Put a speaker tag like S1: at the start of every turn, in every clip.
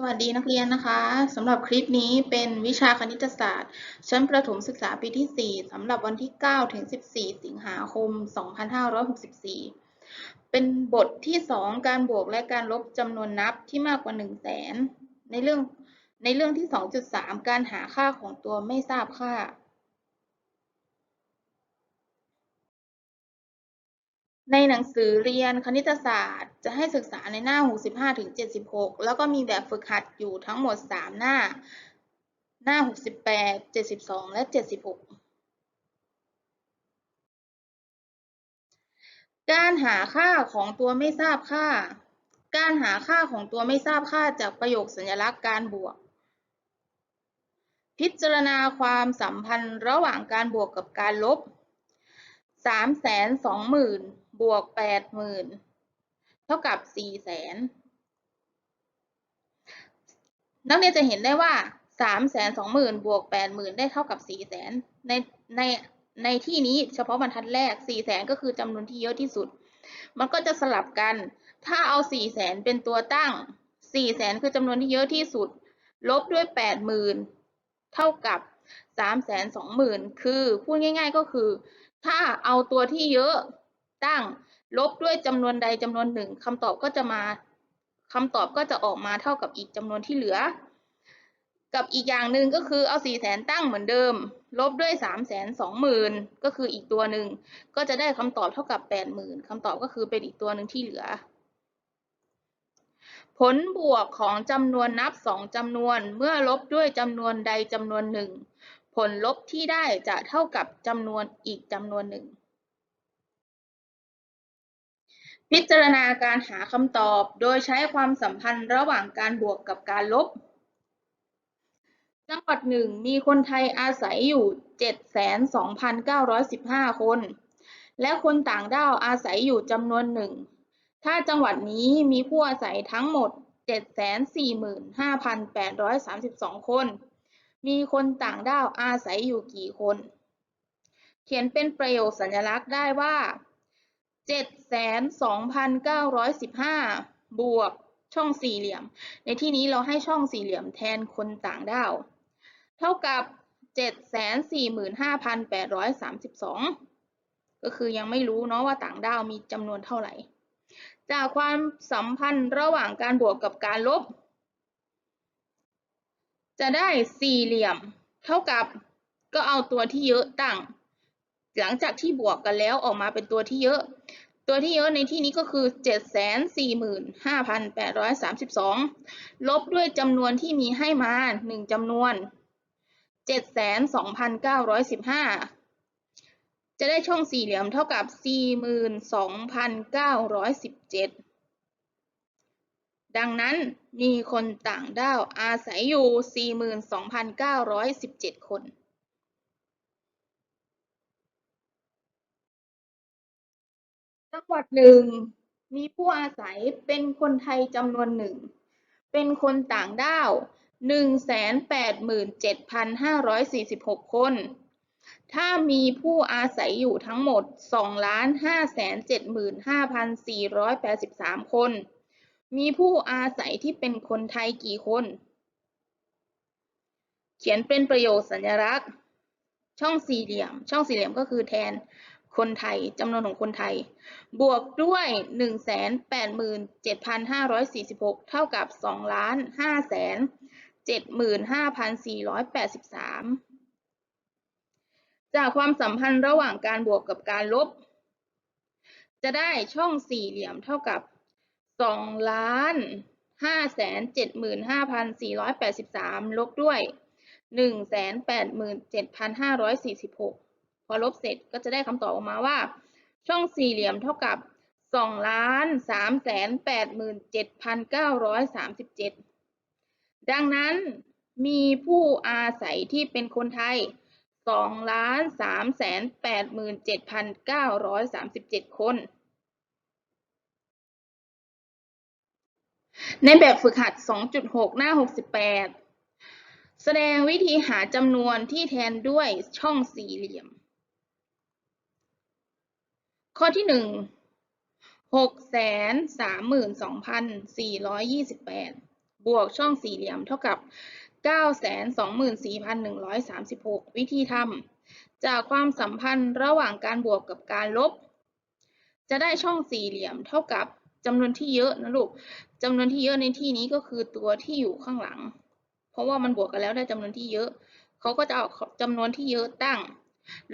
S1: สวัสดีนักเรียนนะคะสำหรับคลิปนี้เป็นวิชาคณิตศาสตร์ ชั้นประถมศึกษาปีที่ 4สำหรับวันที่ 9 ถึง 14 สิงหาคม 2564 เป็นบทที่ 2 การบวกและการลบจำนวนนับที่มากกว่า 1 0 0 0 0แสนในเรื่องในเรื่องที่ 2.3 การหาค่าของตัวไม่ทราบค่า ในหนังสือเรียนคณิตศาสตร์ จะให้ศึกษาในหน้า 65ถึง76 แล้วก็มีแบบฝึกหัดอยู่ทั้งหมด 3 หน้า หน้า 68 72 และ 76 การหาค่าของตัวไม่ทราบค่า การหาค่าของตัวไม่ทราบค่าจากประโยคสัญลักษณ์การบวก พิจารณาความสัมพันธ์ระหว่างการบวกกับการลบสามแสนสองหมื่น บวกแปดหมื่นเท่ากับสี่แสนนักเรียนจะเห็นได้ว่าสามแสนสองหมื่นบวกแปดหมื่นได้เท่ากับสี่แสนในในในที่นี้เฉพาะบรรทัดแรกสี่แสนก็คือจำนวนที่เยอะที่สุด มันก็จะสลับกัน ถ้าเอาสี่แสนเป็นตัวตั้งสี่แสนคือจำนวนที่เยอะที่สุด ลบด้วยแปดหมื่นเท่ากับสามแสนสองหมื่นคือพูดง่าย ๆ ก็คือ ถ้าเอาตัวที่เยอะ ตั้ง ลบด้วยจำนวนใดจำนวนหนึ่งคำตอบก็จะมาคำตอบก็จะออกมาเท่ากับอีกจำนวนที่เหลือ กับอีกอย่างหนึ่งก็คือเอาสี่แสนตั้งเหมือนเดิม ลบด้วยสามแสนสองหมื่นก็คืออีกตัวหนึ่งก็จะได้คำตอบเท่ากับแปดหมื่นคำตอบก็คือเป็นอีกตัวหนึ่งที่เหลือผลบวกของจำนวนนับสองจำนวนเมื่อลบด้วยจำนวนใดจำนวนหนึ่ง ผลลบที่ได้จะเท่ากับจำนวนอีกจำนวนหนึ่ง พิจารณาการหาคำตอบโดยใช้ความสัมพันธ์ระหว่างการบวกกับการลบ จังหวัดหนึ่งมีคนไทยอาศัยอยู่72,915 คน และคนต่างด้าวอาศัยอยู่จำนวนหนึ่ง ถ้าจังหวัดนี้มีผู้อาศัยทั้งหมด 745,832 คน มีคนต่างด้าวอาศัยอยู่กี่คน เขียนเป็นประโยคสัญลักษณ์ได้ว่า 72,915บวกช่องสี่เหลี่ยม ในที่นี้เราให้ช่องสี่เหลี่ยมแทนคนต่างด้าว เท่ากับ745,832ก็คือยังไม่รู้เนาะว่าต่างด้าวมีจำนวนเท่าไหร่ จากความสัมพันธ์ระหว่างการบวกกับการลบ จะได้สี่เหลี่ยม เท่ากับก็เอาตัวที่เยอะตั้ง หลังจากที่บวกกันแล้วออกมาเป็นตัวที่เยอะ ตัวที่เยอะในที่นี้ก็คือ 745,832 ลบด้วยจำนวนที่มีให้มา 1จำนวน72,915 จะได้ช่องสี่เหลี่ยมเท่ากับ 42,917ดังนั้นมีคนต่างด้าวอาศัยอยู่ 42,917 คน จังหวัดหนึ่งมีผู้อาศัยเป็นคนไทยจำนวนหนึ่ง เป็นคนต่างด้าว 187,546 คน ถ้ามีผู้อาศัยอยู่ทั้งหมด 2,575,483 คน มีผู้อาศัยที่เป็นคนไทยกี่คน เขียนเป็นประโยคสัญลักษณ์ ช่องสี่เหลี่ยม ช่องสี่เหลี่ยมก็คือแทน คนไทยจำนวนของคนไทย บวกด้วย 187,546 เท่ากับ 2 5 7 5 4 8 3 จากความสัมพันธ์ระหว่างการบวกกับการลบ จะได้ช่องสี่เหลี่ยมเท่ากับ 2 575,483 ลบด้วย 187,546 พอลบเสร็จก็จะได้คำตอบออกมาว่า ช่องสี่เหลี่ยมเท่ากับ2ล้าน3แสน87,937ดังนั้นมีผู้อาศัยที่เป็นคนไทย2ล้าน3แสน87,937คน ในแบบฝึกหัด 2.6 หน้า 68 แสดงวิธีหาจำนวนที่แทนด้วยช่องสี่เหลี่ยม ข้อที่หนึ่งหกแสนสามหมื่นสองพันสี่ร้อยยี่สิบแปดบวกช่องสี่เหลี่ยมเท่ากับ924,136วิธีทำจากความสัมพันธ์ระหว่างการบวกกับการลบ จะได้ช่องสี่เหลี่ยมเท่ากับจำนวนที่เยอะนะลูกจำนวนที่เยอะในที่นี้ก็คือตัวที่อยู่ข้างหลัง เพราะว่ามันบวกกันแล้วได้จำนวนที่เยอะ เขาก็จะเอาจำนวนที่เยอะตั้ง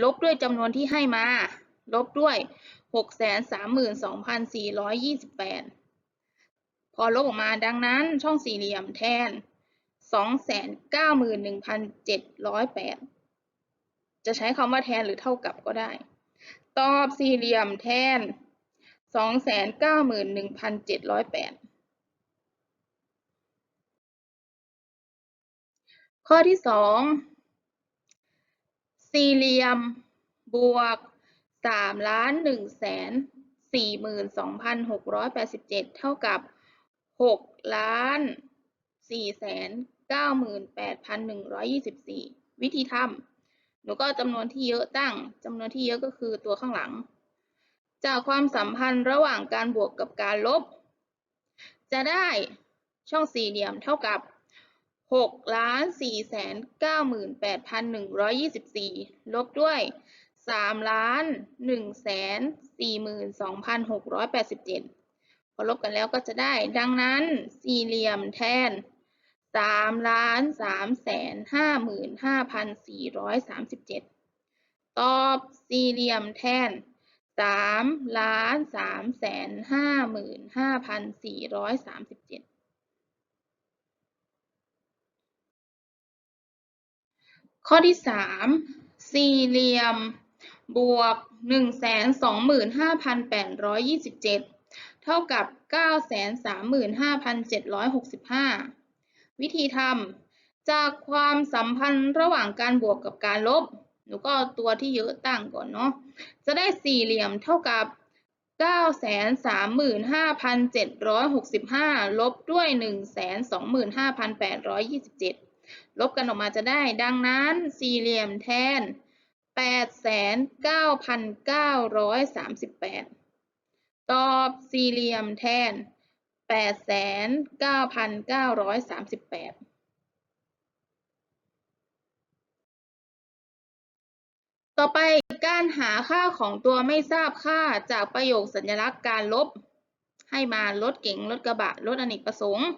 S1: ลบด้วยจำนวนที่ให้มา ลบด้วย 632,428 พอลบออกมาดังนั้นช่องสี่เหลี่ยมแทน 291,708 จะใช้คำว่าแทนหรือเท่ากับก็ได้ ตอบสี่เหลี่ยมแทน 291,708ข้อที่สองสี่เหลี่ยมบวก สามล้านหนึ่งแสนสี่หมื่นสองพันหกร้อยแปดสิบเจ็ดเท่ากับหกล้านสี่แสนเก้าหมื่นแปดพันหนึ่งร้อยยี่สิบสี่วิธีทำหนูก็จำนวนที่เยอะตั้งจำนวนที่เยอะก็คือตัวข้างหลัง จากความสัมพันธ์ระหว่างการบวกกับการลบ จะได้ช่องสี่เหลี่ยมเท่ากับหกล้านสี่แสนเก้าหมื่นแปดพันหนึ่งร้อยยี่สิบสี่ลบด้วย สามล้านหนึ่งแสนสี่หมื่นสองพันหกร้อยแปดสิบเจ็ดพอลบกันแล้วก็จะได้ ดังนั้นสี่เหลี่ยมแทนสามล้านสามแสนห้าหมื่นห้าพันสี่ร้อยสามสิบเจ็ดตอบสี่เหลี่ยมแทนสามล้านสามแสนห้าหมื่นห้าพันสี่ร้อยสามสิบเจ็ดข้อที่สามสี่เหลี่ยม บวกหนึ่งแสนสองหมื่นห้าพันแปดร้อยยี่สิบเจ็ดเท่ากับเก้าแสนสามหมื่นห้าพันเจ็ดร้อยหกสิบห้าวิธีทำจากความสัมพันธ์ระหว่างการบวกกับการลบ หนูก็เอาตัวที่เยอะตั้งก่อนเนาะ จะได้สี่เหลี่ยมเท่ากับเก้าแสนสามหมื่นห้าพันเจ็ดร้อยหกสิบห้าลบด้วยหนึ่ง แสนสองหมื่นห้าพันแปดร้อยยี่สิบเจ็ดลบกันออกมาจะได้ดังนั้นสี่เหลี่ยมแทน8,9,938ตอบสี่เหลี่ยมแทน8,9,938ต่อไปการหาค่าของตัวไม่ทราบค่าจากประโยคสัญลักษณ์การลบ ให้มารถเก๋งรถกระบะรถอเนกประสงค์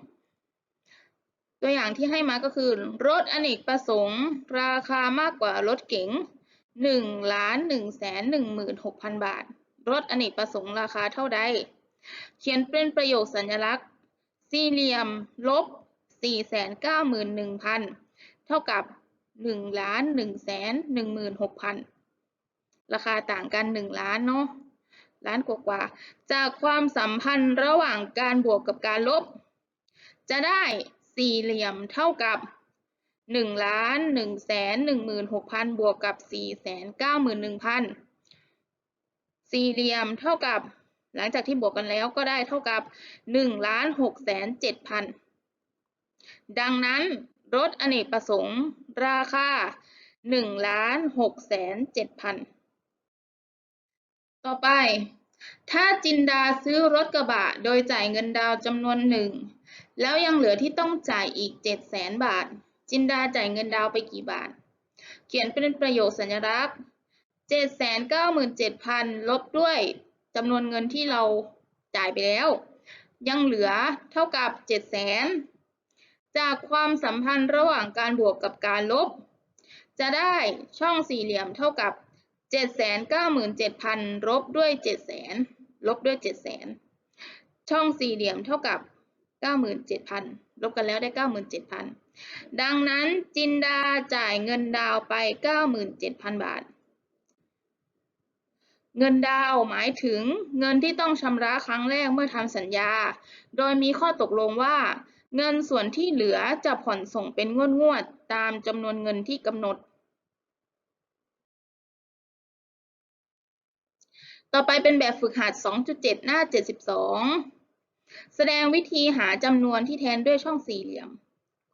S1: ตัวอย่างที่ให้มาก็คือ รถอเนกประสงค์ ราคามากกว่ารถเก๋ง หนึ่งล้านหนึ่งแสนหนึ่งหมื่นหกพันบาท รถอเนกประสงค์ราคาเท่าใด เขียนเป็นประโยคสัญลักษณ์ สี่เหลี่ยม ลบสี่แสนเก้าหมื่นหนึ่งพันเท่ากับหนึ่งล้านหนึ่งแสนหนึ่งหมื่นหกพันราคาต่างกันหนึ่งล้านเนาะล้านกว่าๆจากความสัมพันธ์ระหว่างการบวกกับการลบ จะได้สี่เหลี่ยมเท่ากับ หนึ่งล้านหนึ่งแสนหนึ่งหมื่นหกพันบวกกับสี่แสนเก้าหมื่นหนึ่งพันสี่เหลี่ยมเท่ากับ หลังจากที่บวกกันแล้วก็ได้เท่ากับหนึ่งล้านหกแสนเจ็ดพันดังนั้นรถอเนกประสงค์ ราคาหนึ่งล้านหกแสนเจ็ดพันต่อไป ถ้าจินดาซื้อรถกระบะโดยจ่ายเงินดาวจำนวนหนึ่งแล้วยังเหลือที่ต้องจ่ายอีกเจ็ดแสนบาท จินดาจ่ายเงินดาวไปกี่บาท เขียนเป็นประโยคสัญลักษณ์เจ็ดแสนเก้าหมื่นเจ็ดพันลบด้วยจำนวนเงินที่เราจ่ายไปแล้ว ยังเหลือเท่ากับเจ็ดแสนจากความสัมพันธ์ระหว่างการบวกกับการลบ จะได้ช่องสี่เหลี่ยมเท่ากับเจ็ดแสนเก้าหมื่นเจ็ดพันลบด้วยเจ็ดแสนลบด้วยเจ็ดแสนช่องสี่เหลี่ยมเท่ากับเก้าหมื่นเจ็ดพันลบกันแล้วได้เก้าหมื่นเจ็ดพัน ดังนั้นจินดาจ่ายเงินดาวไปเก้าหมื่นเจ็ดพันบาท เงินดาวหมายถึงเงินที่ต้องชำระครั้งแรกเมื่อทำสัญญา โดยมีข้อตกลงว่า เงินส่วนที่เหลือจะผ่อนส่งเป็นงวดงวดๆตามจำนวนเงินที่กำหนด ต่อไปเป็นแบบฝึกหัด 2.7 หน้า 72 แสดงวิธีหาจำนวนที่แทนด้วยช่องสี่เหลี่ยม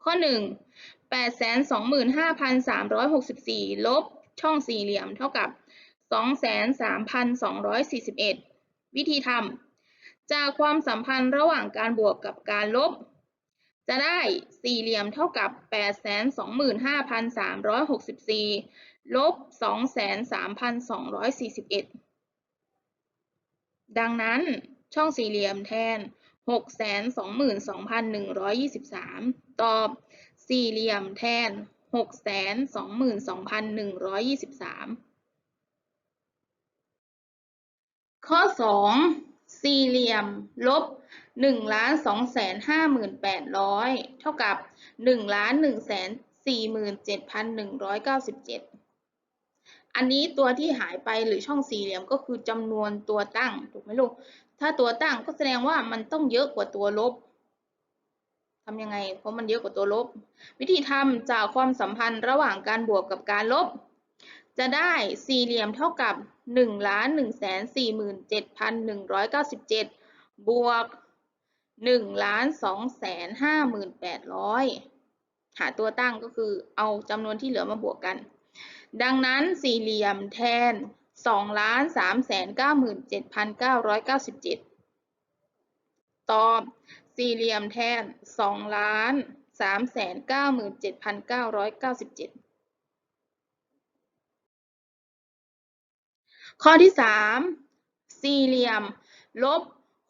S1: ข้อ 1 825,364 ลบช่องสี่เหลี่ยมเท่ากับ 23,241 วิธีทำจากความสัมพันธ์ระหว่างการบวกกับการลบ จะได้สี่เหลี่ยมเท่ากับแปดแสนสองหมื่นห้าพันสามร้อยหกสิบสี่ลบสองแสนสามพันสองร้อยสี่สิบเอ็ดดังนั้นช่องสี่เหลี่ยมแทน กแสนสองหมื่นสองพันหนึ่งร้อยยี่สิบสามตอบสี่เหลี่ยมแทนหกแสนสองหมื่นสองพันหนึ่งร้อยยี่สิบสามข้อสองสี่เหลี่ยมลบหนึ่งล้านสองแสนห้าหมื่นแปดร้อยเท่ากับหนึ่งล้านหนึ่งแสนสี่หมื่นเจ็ดพันหนึ่งร้อยเก้าสิบเจ็ดอันนี้ตัวที่หายไปหรือช่องสี่เหลี่ยมก็คือจำนวนตัวตั้ง ถูกไหมลูก ถ้าตัวตั้งก็แสดงว่ามันต้องเยอะกว่าตัวลบทำยังไง เพราะมันเยอะกว่าตัวลบ วิธีทำจากความสัมพันธ์ระหว่างการบวกกับการลบ จะได้สี่เหลี่ยมเท่ากับหนึ่งล้านหนึ่งแสนสี่หมื่นเจ็ดพันหนึ่งร้อยเก้าสิบเจ็ดบวกหนึ่งล้านสองแสนห้าหมื่นแปดร้อยหาตัวตั้งก็คือเอาจำนวนที่เหลือมาบวกกัน ดังนั้นสี่เหลี่ยมแทน สองล้านสามแสนเก้าหมื่นเจ็ดพันเก้าร้อยเก้าสิบเจ็ดตอบสี่เหลี่ยมแทนสองล้านสามแสนเก้าหมื่นเจ็ดพันเก้าร้อยเก้าสิบเจ็ดข้อที่สามสี่เหลี่ยม ลบ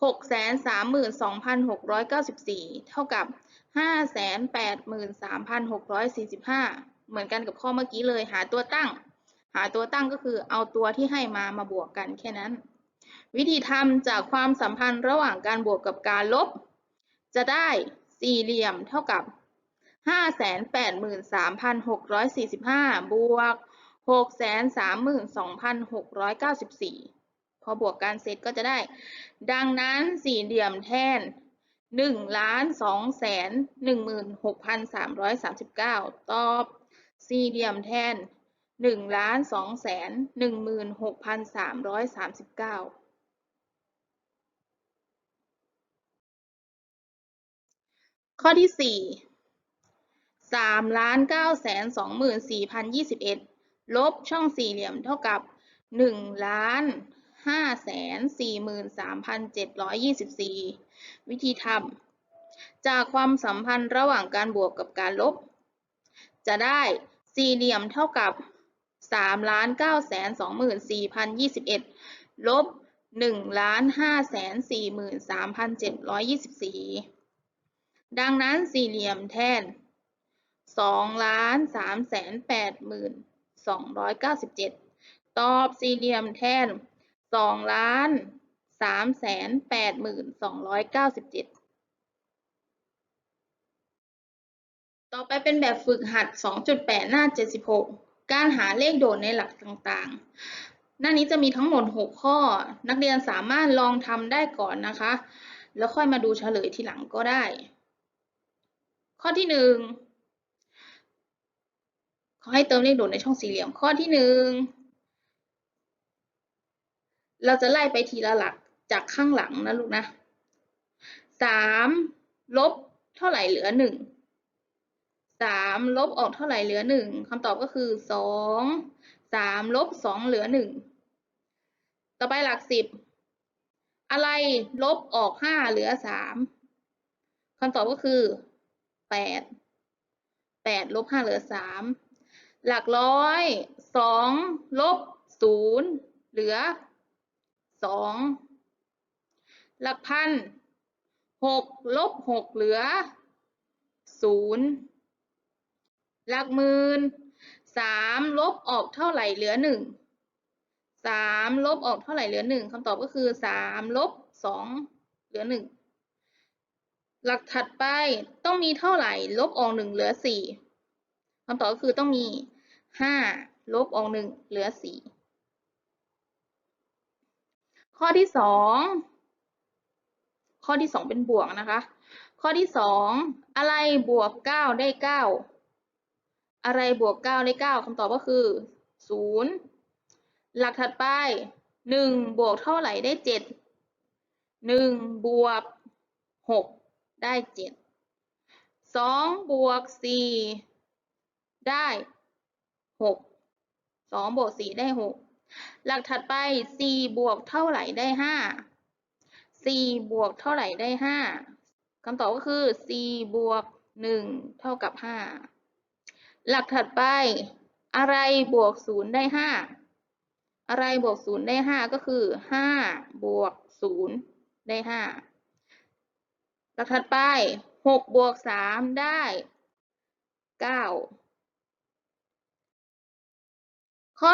S1: หกแสนสามหมื่นสองพันหกร้อยเก้าสิบสี่เท่ากับห้าแสนแปดหมื่นสามพันหกร้อยสี่สิบห้าเหมือนกันกับข้อเมื่อกี้เลยหาตัวตั้ง หาตัวตั้งก็คือเอาตัวที่ให้มามาบวกกันแค่นั้น วิธีทำจากความสัมพันธ์ระหว่างการบวกกับการลบ จะได้สี่เหลี่ยมเท่ากับห้าแสนแปดหมื่นสามพันหกร้อยสี่สิบห้าบวกหกแสนสามหมื่นสองพันหกร้อยเก้าสิบสี่พอบวกกันเสร็จก็จะได้ ดังนั้นสี่เหลี่ยมแทนหนึ่งล้านสองแสนหนึ่งหมื่นหกพันสามร้อยสามสิบเก้าตอบสี่เหลี่ยมแทน หนึ่งล้านสองแสนหนึ่งหมื่นหกพันสามร้อยสามสิบเก้าข้อที่สี่สามล้านเก้าแสนสองหมื่นสี่พันยี่สิบเอ็ดลบช่องสี่เหลี่ยมเท่ากับหนึ่งล้านห้าแสนสี่หมื่นสามพันเจ็ดร้อยยี่สิบสี่วิธีทำจากความสัมพันธ์ระหว่างการบวกกับการลบ จะได้สี่เหลี่ยมเท่ากับ สามล้านเก้าแสนสองหมื่นสี่พันยี่สิบเอ็ดลบหนึ่งล้านห้าแสนสี่หมื่นสามพันเจ็ดร้อยยี่สิบสี่ดังนั้นสี่เหลี่ยมแทนสองล้านสามแสนแปดหมื่นสองร้อยเก้าสิบเจ็ดตอบสี่เหลี่ยมแทนสองล้านสามแสนแปดหมื่นสองร้อยเก้าสิบเจ็ดต่อไปเป็นแบบฝึกหัด 2.8 หน้า 76 การหาเลขโดดในหลักต่างๆ หน้านี้จะมีทั้งหมด 6 ข้อ นักเรียนสามารถลองทำได้ก่อนนะคะ แล้วค่อยมาดูเฉลยทีหลังก็ได้ ข้อที่1เขาให้เติมเลขโดดในช่องสี่เหลี่ยม ข้อที่ 1 เราจะไล่ไปทีละหลักจากข้างหลังนะลูกนะ 3 ลบเท่าไหร่เหลือ 1 สามลบออกเท่าไหร่เหลือหนึ่งคำตอบก็คือสองสามลบสองเหลือหนึ่งต่อไปหลักสิบอะไรลบออกห้าเหลือสามคำตอบก็คือแปดแปดลบห้าเหลือสามหลักร้อยสองลบศูนย์เหลือสองหลักพันหกลบหกเหลือศูนย์ หลักหมื่นสามลบออกเท่าไหร่เหลือหนึ่งสามลบออกเท่าไหร่เหลือหนึ่งคำตอบก็คือสามลบสองเหลือหนึ่งหลักถัดไปต้องมีเท่าไหร่ ลบออกหนึ่งเหลือสี่คำตอบก็คือต้องมีห้าลบออกหนึ่งเหลือสี่ข้อที่สองข้อที่สองเป็นบวกนะคะ ข้อที่สองอะไรบวกเก้าได้เก้า อะไรบวกเก้าได้เก้าคำตอบก็คือศูนย์หลักถัดไปหนึ่งบวกเท่าไหร่ได้เจ็ดหนึ่งบวกหกได้เจ็ดสองบวกสี่ได้หกสองบวกสี่ได้หกหลักถัดไปสี่บวกเท่าไหร่ได้ห้าสี่บวกเท่าไหร่ได้ห้าคำตอบก็คือ 4 บวก 1 เท่ากับ 5 หลักถัดไป อะไรบวก0ได้5อะไรบวก0ได้5ก็คือ5บวก0ได้5หลักถัดไป6บวก3ได้9ข้อ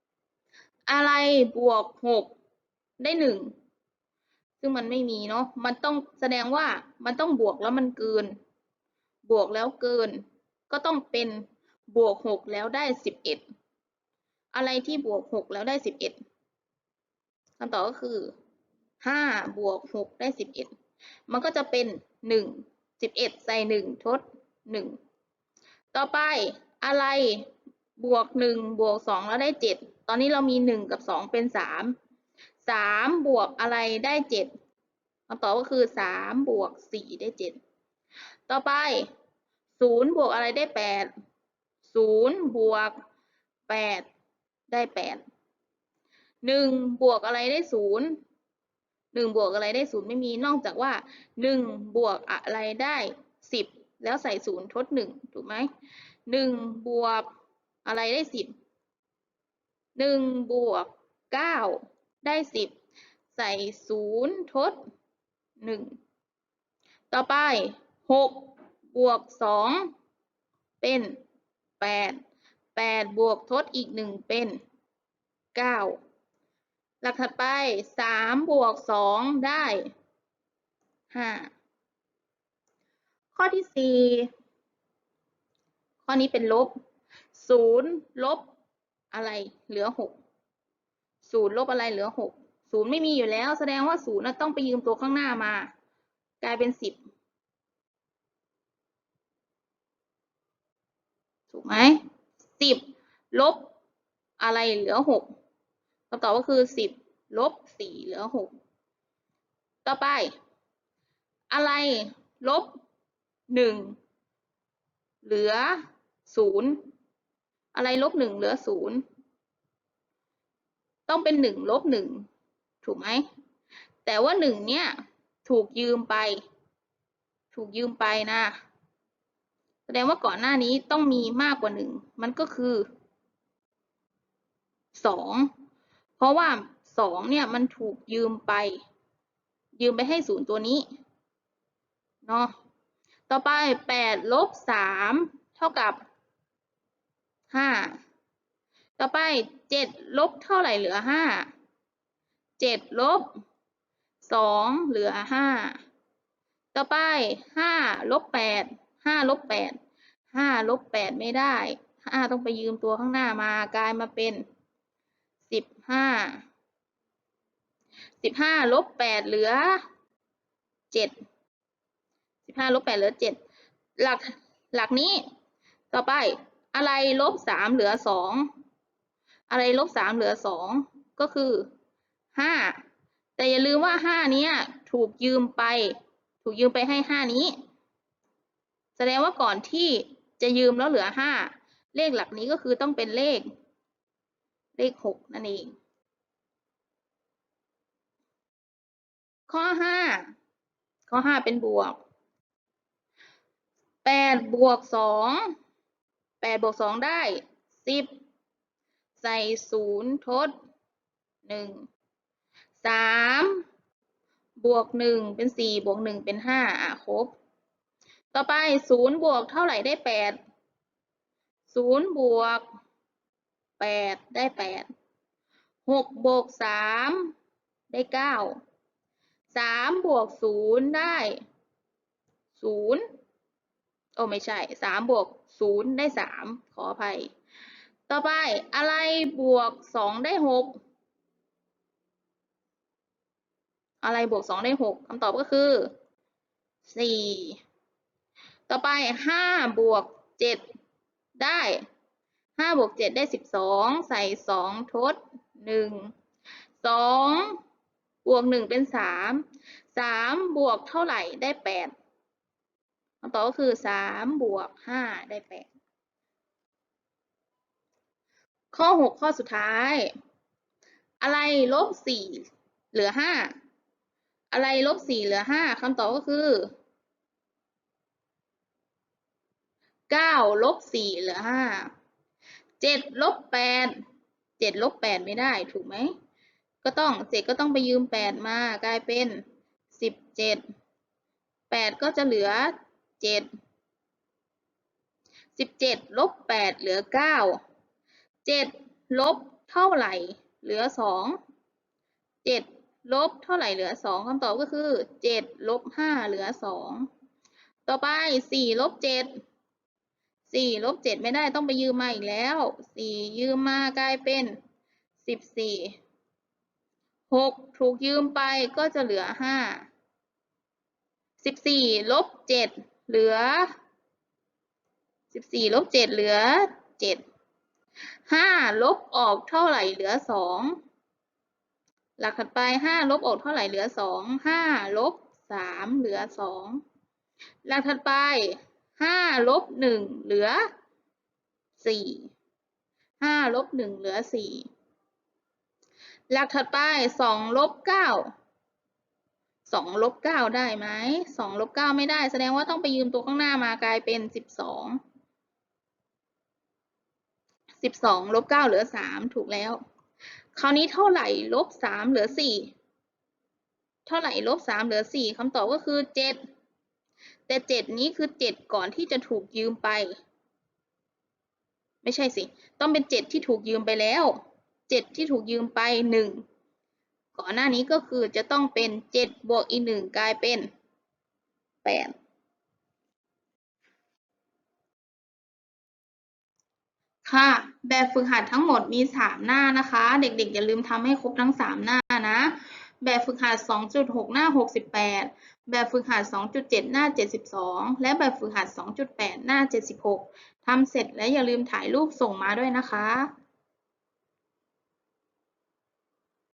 S1: 3อะไรบวก6ได้1ซึ่งมันไม่มีเนาะมันต้องแสดงว่ามันต้องบวกแล้วมันเกิน บวกแล้วเกิน ก็ต้องเป็นบวกหกแล้วได้สิบเอ็ดอะไรที่บวกหกแล้วได้สิบเอ็ดคำตอบก็คือห้าบวกหกได้สิบเอ็ดมันก็จะเป็นหนึ่งสิบเอ็ดใส่หนึ่งทดหนึ่งต่อไปอะไรบวกหนึ่งบวกสองแล้วได้เจ็ดตอนนี้เรามีหนึ่งกับสองเป็นสามสามบวกอะไรได้เจ็ดคำตอบก็คือสามบวกสี่ได้เจ็ดต่อไป ศูนย์บวกอะไรได้แปดศูนย์บวกแปดได้แปดหนึ่งบวกอะไรได้ศูนย์หนึ่งบวกอะไรได้ศูนย์ไม่มีนอกจากว่าหนึ่งบวกอะไรได้สิบแล้วใส่ศูนย์ทดหนึ่งถูกไหมหนึ่งบวกอะไรได้สิบหนึ่งบวกเก้าได้สิบใส่ศูนย์ทดหนึ่งต่อไปหก บวกสองเป็นแปดแปดบวกทดอีกหนึ่งเป็นเก้าหลักถัดไปสามบวกสองได้ห้าข้อที่สี่ข้อนี้เป็นลบศูนย์ลบอะไรเหลือหกศูนย์ลบอะไรเหลือหกศูนย์ไม่มีอยู่แล้ว แสดงว่าศูนย์น่ะต้องไปยืมตัวข้างหน้ามา กลายเป็นสิบ ถูก ไหมสิบลบอะไรเหลือหกคำตอบก็คือสิบลบสี่เหลือหกต่อไป อะไรลบหนึ่งเหลือศูนย์อะไรลบหนึ่งเหลือศูนย์ต้องเป็นหนึ่งลบหนึ่งถูกไหม แต่ว่าหนึ่งเนี่ย ถูกยืมไป ถูกยืมไปนะ ดงว่าก่อนหน้านี้ต้องมีมากกว่าหนึ่งมันก็คือสองเพราะว่าสองเนี่ยมันถูกยืมไป ยืมไปให้ศูนย์ตัวนี้เนาะต่อไปแปดลบสามเท่ากับห้าต่อไปเจ็ดลบเท่าไหร่เหลือห้าเจ็ดลบสองเหลือห้าต่อไปห้าลบแปด ห้าลบแปดห้าลบแปดไม่ได้ห้าต้องไปยืมตัวข้างหน้ามากลายมาเป็นสิบห้าสิบห้าลบแปดเหลือเจ็ดสิบห้าลบแปดเหลือเจ็ดหลักหลักนี้ ต่อไปอะไรลบสามเหลือสองอะไรลบสามเหลือสองก็คือห้าแต่อย่าลืมว่าห้านี้ถูกยืมไป ถูกยืมไปให้ห้านี้ แสดงว่าก่อนที่จะยืมแล้วเหลือห้าเลขหลักนี้ก็คือต้องเป็นเลข เลขหกนั่นเอง ข้อห้าข้อห้าเป็นบวกแปดบวกสองแปดบวกสองได้สิบใส่ศูนย์ทดหนึ่งสามบวกหนึ่งเป็นสี่บวกหนึ่งเป็นห้าอะครบ ต่อไปศูนย์บวกเท่าไหร่ได้แปดศูนย์บวกแปดได้แปดหกบวกสามได้เก้าสามบวกศูนย์ได้ศูนย์โอ้ไม่ใช่สามบวกศูนย์ได้สามขออภัย ต่อไปอะไรบวกสองได้หกอะไรบวกสองได้หกคำตอบก็คือสี่ ต่อไปห้าบวกเจ็ดได้ห้าบวกเจ็ดได้สิบสองใส่สองทดหนึ่งสองบวกหนึ่งเป็นสามสามบวกเท่าไหร่ได้แปดคำตอบก็คือสามบวกห้าได้แปดข้อหกข้อสุดท้าย อะไรลบสี่เหลือห้าอะไรลบสี่เหลือห้าคำตอบก็คือ เก้าลบสี่เหลือห้าเจ็ดลบแปดเจ็ดลบแปดไม่ได้ถูกไหม ก็ต้องเจ็ดก็ต้องไปยืมแปดมากลายเป็นสิบเจ็ดแปดก็จะเหลือเจ็ดสิบเจ็ดลบแปดเหลือเก้าเจ็ดลบเท่าไหร่เหลือสองเจ็ดลบเท่าไหร่เหลือสองคำตอบก็คือเจ็ดลบห้าเหลือสองต่อไปสี่ลบเจ็ด สี่ลบเจ็ดไม่ได้ต้องไปยืมมาอีกแล้วสี่ยืมมากลายเป็นสิบสี่หกถูกยืมไปก็จะเหลือห้าสิบสี่ลบเจ็ดเหลือสิบสี่ลบเจ็ดเหลือเจ็ดห้าลบออกเท่าไหร่เหลือสองหลักถัดไปห้าลบออกเท่าไหร่เหลือสองห้าลบสามเหลือสองหลักถัดไป ห้าลบหนึ่งเหลือสี่ห้าลบหนึ่งเหลือสี่หลักถัดไปสองลบเก้าสองลบเก้าได้ไหมสองลบเก้าไม่ได้ แสดงว่าต้องไปยืมตัวข้างหน้ามากลายเป็นสิบสองสิบสองลบเก้าเหลือสามถูกแล้ว คราวนี้เท่าไหร่ลบสามเหลือสี่เท่าไหร่ลบสามเหลือสี่คำตอบก็คือเจ็ด แต่เจ็ดนี้คือเจ็ดก่อนที่จะถูกยืมไป ไม่ใช่สิ ต้องเป็นเจ็ดที่ถูกยืมไปแล้วเจ็ดที่ถูกยืมไปหนึ่งก่อนหน้านี้ก็คือจะต้องเป็นเจ็ดบวกอีกหนึ่งกลายเป็นแปดค่ะ แบบฝึกหัดทั้งหมดมีสามหน้านะคะ เด็กๆ อย่าลืมทำให้ครบทั้งสามหน้านะ แบบฝึกหัด 2.6 หน้า 68 แบบฝึกหัด 2.7 หน้า 72 และแบบฝึกหัด 2.8 หน้า 76 ทำเสร็จแล้วอย่าลืมถ่ายรูปส่งมาด้วยนะคะ